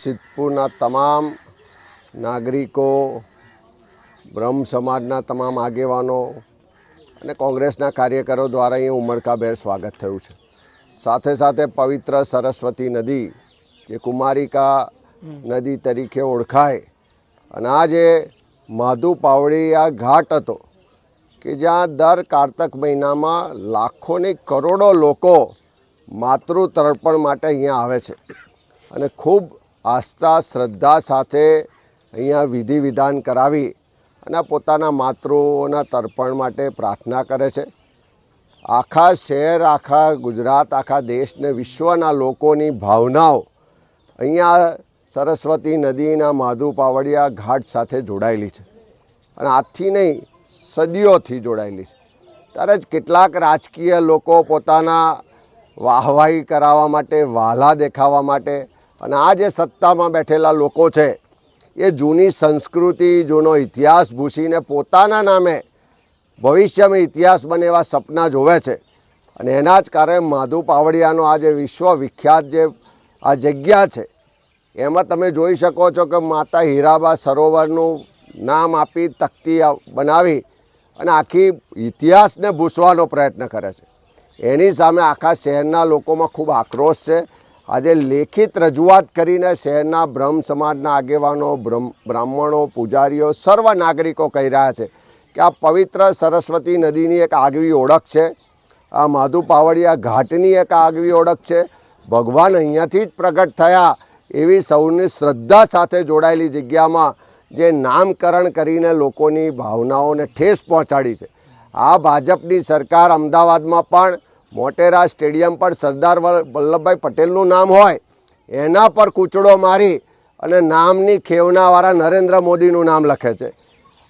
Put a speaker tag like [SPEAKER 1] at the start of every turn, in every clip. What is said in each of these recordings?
[SPEAKER 1] સિદ્ધપુરના તમામ નાગરિકો, બ્રહ્મ સમાજના તમામ આગેવાનો અને કોંગ્રેસના કાર્યકરો દ્વારા અહીં ઉમળકાભેર સ્વાગત થયું છે. સાથે સાથે પવિત્ર સરસ્વતી નદી, જે કુમારિકા નદી તરીકે ઓળખાય અને આ જે માધુ પાવડિયા ઘાટ હતો કે જ્યાં દર કારતક મહિનામાં લાખોની કરોડો લોકો માતૃ તર્પણ માટે અહીંયા આવે છે. અને ખૂબ આસ્થા, શ્રદ્ધા સાથે અહીંયા વિધિ વિધાન કરાવી અને પોતાના માતૃઓના તર્પણ માટે પ્રાર્થના કરે છે. આખા શહેર, આખા ગુજરાત, આખા દેશને વિશ્વના લોકોની ભાવનાઓ અહીંયા સરસ્વતી નદીના માધુ પાવડિયા ઘાટ સાથે જોડાયેલી છે અને આજથી નહીં, સદીઓથી જોડાયેલી છે. ત્યારે જ કેટલાક રાજકીય લોકો પોતાના વાહવાહી કરાવવા માટે, વાલા દેખાવા માટે અને આ જે સત્તામાં બેઠેલા લોકો છે, એ જૂની સંસ્કૃતિ, જૂનો ઇતિહાસ ભૂસીને પોતાના નામે ભવિષ્યમાં ઇતિહાસ બને એવા સપના જોવે છે. અને એના જ કારણે માધુ પાવડિયાનો આ જે વિશ્વ વિખ્યાત જે આ જગ્યા છે, એમાં તમે જોઈ શકો છો કે માતા હીરાબા સરોવરનું નામ આપી તકતી બનાવી અને આખી ઇતિહાસને ભૂસવાનો પ્રયત્ન કરે છે. એની સામે આખા શહેરના લોકોમાં ખૂબ આક્રોશ છે. આજે લેખિત રજૂઆત કરીને શહેરના બ્રહ્મ સમાજના આગેવાનો બ્રાહ્મણો, પૂજારીઓ, સર્વ નાગરિકો કહી રહ્યા છે કે આ પવિત્ર સરસ્વતી નદીની એક આગવી ઓળખ છે. આ માધુ પાવડિયા ઘાટની એક આગવી ઓળખ છે. ભગવાન અહીંયાથી જ પ્રગટ થયા એવી સૌની શ્રદ્ધા સાથે જોડાયેલી જગ્યામાં જે નામકરણ કરીને લોકોની ભાવનાઓને ઠેસ પહોંચાડી છે. આ ભાજપની સરકાર અમદાવાદમાં પણ મોટેરા સ્ટેડિયમ પર સરદાર વલ્લભભાઈ પટેલનું નામ હોય, એના પર કૂચડો મારી અને નામની ખેવનાવાળા નરેન્દ્ર મોદીનું નામ લખે છે.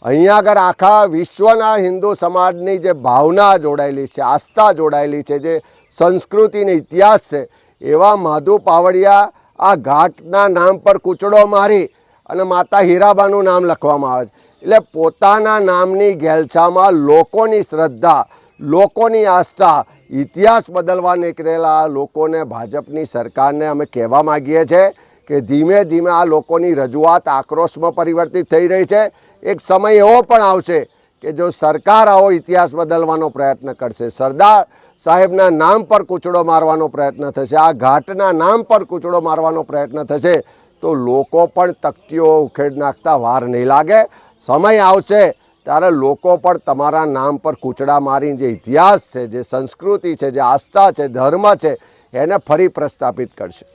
[SPEAKER 1] અહીંયા આગળ આખા વિશ્વના હિન્દુ સમાજની જે ભાવના જોડાયેલી છે, આસ્થા જોડાયેલી છે, જે સંસ્કૃતિને ઇતિહાસ છે, એવા માધુ પાવડિયા આ ઘાટના નામ પર કૂચડો મારી અને માતા હીરાબાનું નામ લખવામાં આવે છે. એટલે પોતાના નામની ઘેલછામાં લોકોની શ્રદ્ધા, લોકોની આસ્થા ઇતિહાસ બદલવા નીકળેલા લોકોને ભાજપની સરકારને અમે કહેવા માગીએ છીએ કે ધીમે ધીમે આ લોકોની રજૂઆત આક્રોશમાં પરિવર્તિત થઈ રહી છે. એક સમય એવો પણ આવશે કે જો સરકાર આવો ઇતિહાસ બદલવાનો પ્રયત્ન કરશે. સરદાર સાહેબના નામ પર કૂચડો મારવાનો પ્રયત્ન થશે. આ ઘાટના નામ પર કૂચડો મારવાનો પ્રયત્ન થશે તો લોકો પણ તકતીઓ ઉખેડ નાખતા વાર નહીં લાગે. સમય આવશે ત્યારે લોકો પણ તમારા નામ પર કૂચડા મારીને જે ઇતિહાસ છે, જે સંસ્કૃતિ છે, જે આસ્થા છે, ધર્મ છે, એને ફરી પ્રસ્થાપિત કરશે.